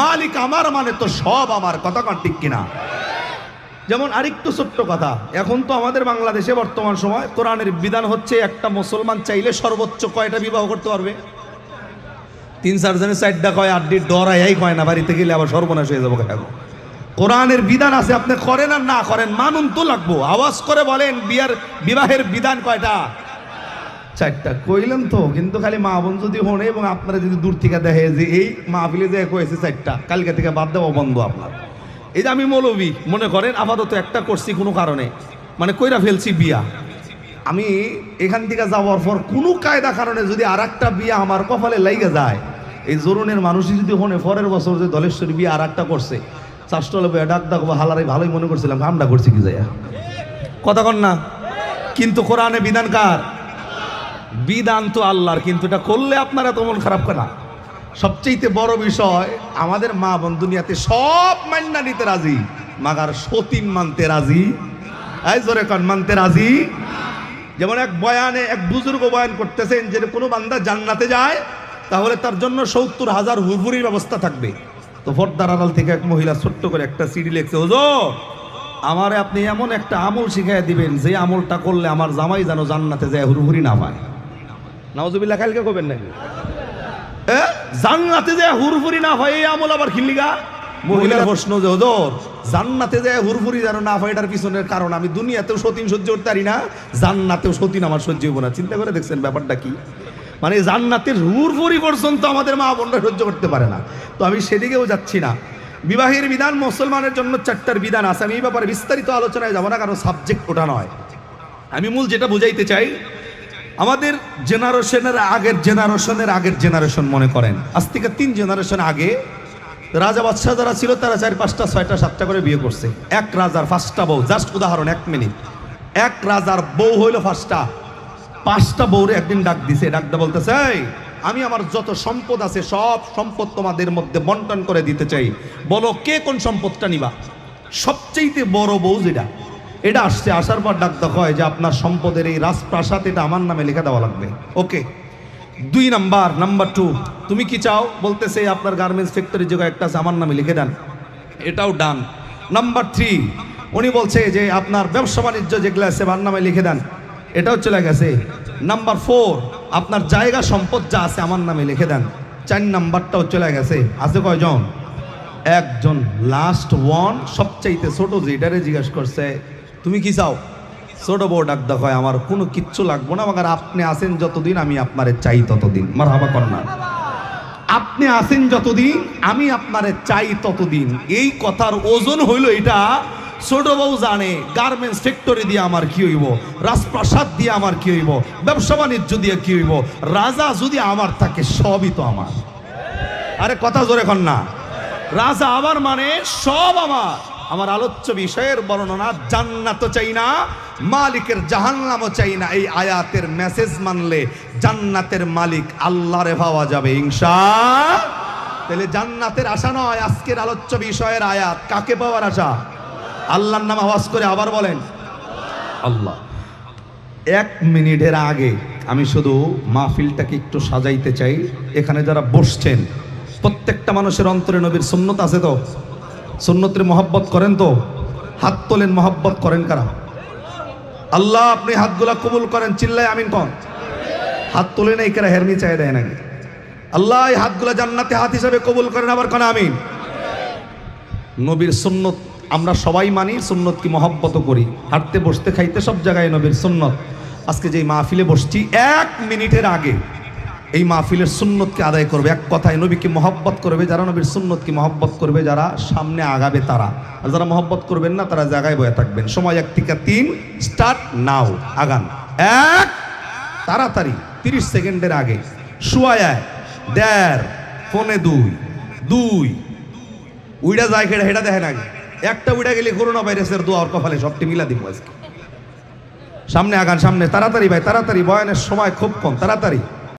মালিক আমার মানে তো সব আমার, কথা কন ঠিক কিনা? যেমন আরেকটু ছোট্ট কথা, এখন তো আমাদের বাংলাদেশে বর্তমান সময় কোরআনের বিধান হচ্ছে একটা মুসলমান চাইলে সর্বোচ্চ কয়টা বিবাহ করতে পারবে? তিন চারজনের চারটা কয়, আড্ডির ডরাই কয় না, বাড়িতে গেলে আবার সর্বনাশ হয়ে যাব এখন কোরআনের বিধান আছে, আপনি করেন আর না করেন, মানুন তো লাগবো। আওয়াজ করে বলেন, বিয়ার বিবাহের বিধান কয়টা? চারটা কইলেন তো, কিন্তু খালি মা বোন যদি হনে এবং আপনারা যদি দূর থেকে দেখে যে এই মাহফিলে যে কয়েছে চারটা, কালকে থেকে বাদ দেওয়া বন্ধ আপনার। এই যে আমি মৌলবি, মনে করেন আপাতত একটা করছি কোনো কারণে। মানে কইরা ফেলছি বিয়া। আমি এখান থেকে যাওয়ার পর কোনো কায়দা কারণে যদি আর একটা বিয়া আমার কপালে লাইগে যায়, এই জরুনের মানুষই যদি হনে, পরের বছর যে দলেশ্বরী বিয়া আর একটা করছে চাষটলে বইয়া ডাক ডাক হালারে ভালোই মনে করছিলাম, আমরা করছি কি যায় কথা কন না। কিন্তু কোরআনে বিধান কার? বিধান তো আল্লাহর, কিন্তু এটা করলে আপনারা তো মন খারাপ করা সবচেয়ে বড় বিষয়, আমাদের মা বোন দুনিয়াতে সব মান্না নিতে রাজি, মাগার সতীন মানতে রাজি। কন, মানতে রাজি? যেমন এক বয়ানে এক বুজুর্গ বয়ান করতেছেন যে কোনো বান্দা জান্নাতে যায়, তাহলে তার জন্য সত্তর হাজার হুরহুরির ব্যবস্থা থাকবে। তো পর্দার আড়াল থেকে এক মহিলা ছোট্ট করে একটা সিডি লিখছে ওজো আমারে আপনি এমন একটা আমল শিখাই দিবেন, যে আমলটা করলে আমার জামাই যেন জান্নাতে যায়, হুরহুরি না পায়। নাওজুবিল্লাহ কালকে কবেন নাকি? জান্নাতে যায় হুরফুরি না হয় এই আমল আবার খিল্লিগা মহিলার প্রশ্ন যে হজর জান্নাতে যায় হুরফুরি যেন না হয় এটার পিছনের কারণ আমি দুনিয়াতেও সতীন সহ্য করতে পারি না জান্নাতেও সতীন আমার সহ্য হব না। চিন্তা করে দেখছেন ব্যাপারটা কি? মানে জান্নাতের হুরহুরি পর্যন্ত আমাদের মা বোনরা সহ্য করতে পারে না। তো আমি সেদিকেও যাচ্ছি না। বিবাহের বিধান মুসলমানের জন্য চারটার বিধান আছে। আমি এই ব্যাপারে বিস্তারিত আলোচনায় যাব না কারণ সাবজেক্ট ওটা নয়। আমি মূল যেটা বুঝাইতে চাই আমাদের জেনারেশনের আগের জেনারেশনের আগের জেনারেশন মনে করেন। আজ থেকে তিন জেনারেশন আগে রাজা বাদশাহ যারা ছিল তারা চার পাঁচটা ছয়টা সাতটা করে বিয়ে করছে। এক রাজার পাঁচটা বউ জাস্ট উদাহরণ এক মিনিট এক রাজার বউ হইল পাঁচটা। পাঁচটা বউরে একদিন ডাক দিছে ডাকটা বলতেছে "এই, আমি আমার যত সম্পদ আছে সব সম্পদ তোমাদের মধ্যে বন্টন করে দিতে চাই। বলো কে কোন সম্পদটা নিবা? সবচেয়ে বড় বউ যেটা এটা আসছে, আসার পর ডাক্তার হয় যে আপনার সম্পদের এই রাজপ্রাসাদ এটা আমার নামে লিখে দেওয়া লাগবে। ওকে, দুই নাম্বার নাম্বার টু, তুমি কি চাও? বলতেছে, আপনার গার্মেন্টস ফ্যাক্টরি জায়গায় একটা আছে আমার নামে লিখে দেন। এটাও ডান। নাম্বার থ্রি, উনি বলছে যে আপনার ব্যবসা বাণিজ্য যেগুলো আছে আমার নামে লিখে দেন। এটাও চলে গেছে। নাম্বার ফোর, আপনার জায়গা সম্পদ যা আছে আমার নামে লিখে দেন। চার নাম্বারটাও চলে গেছে। আছে কয়জন? একজন। লাস্ট ওয়ান সবচাইতে ছোট যেটারে জিজ্ঞেস করছে তুমি কি চাও? ছোট বউ ডাক হয় আমার কোনো কিচ্ছু লাগবো না, মাগার আপনি আসেন যতদিন আমি আপনারে চাই ততদিন। মার হাবা কন্যা আপনি আসেন যতদিন আমি আপনারে চাই ততদিন। এই কথার ওজন হইল এটা, ছোট বউ জানে, গার্মেন্টস ফ্যাক্টরি দিয়ে আমার কি হইব? রাজপ্রাসাদ দিয়ে আমার কি হইব? ব্যবসা বাণিজ্য দিয়ে কি হইব? রাজা যদি আমার থাকে, সবই তো আমার। আরে কথা জোরে কন না। রাজা আমার মানে সব আমার। আমার আলোচ্য বিষয়ের বর্ণনা জান্নাতও চাই না মালিকের জাহান্নামও চাই না। এই আয়াতের মেসেজ মানলে জান্নাতের মালিক আল্লাহরে পাওয়া যাবে ইনশা তাহলে জান্নাতের আশা নয় আজকের আলোচ্য বিষয়ের আয়াত। কাকে পাওয়ার আশা? আল্লাহর নাম আওয়াজ করে আবার বলেন। আল্লাহ। এক মিনিটের আগে আমি শুধু মাহফিলটাকে একটু সাজাইতে চাই। এখানে যারা বসছেন প্রত্যেকটা মানুষের অন্তরে নবীর সুন্নত আছে তো? সুন্নতের মহব্বত করেন তো? হাত তোলেন, মহব্বত করেন কারা? আল্লাহ, আপনি হাতগুলা কবুল করেন। চিল্লায় আমিন কন। হাত তোলেন এই কারা, হেরমি চাই দেয় নাকি? আল্লাহ, এই হাতগুলা জান্নাতে হাত হিসাবে কবুল করেন, আবার কন আমিন। নবীর সুন্নত আমরা সবাই মানি সুন্নত কি মহব্বত করি। হাঁটতে, বসতে, খাইতে সব জায়গায় নবীর সুন্নত। আজকে যে মাহফিলে বসছি, এক মিনিটের আগে এই মাহফিলের সুন্নতকে আদায় করবে। এক কথায় নবীকে মহব্বত করবে, যারা নবীর সুন্নতকে মহব্বত করবে, যারা সামনে আগাবে তারা। আর যারা মহব্বত করবেন না, তারা জায়গায় বয়ে থাকবেন। সময় এক থেকে তিন, স্টার্ট নাও, আগান। এক, তাড়াতাড়ি, তিরিশ সেকেন্ডের আগে। শুয়ায় দেড়, ফোনে দুই দুই। উইডা যায় কেডা হেডা দেখেন আগে। একটা উইডা গেলে করোনা ভাইরাসের দোয়া ওর কপালে, সবটি মিলা দিব আজকে। সামনে আগান, সামনে। তাড়াতাড়ি ভাই, তাড়াতাড়ি। বয়ানের সময় খুব কম, তাড়াতাড়ি।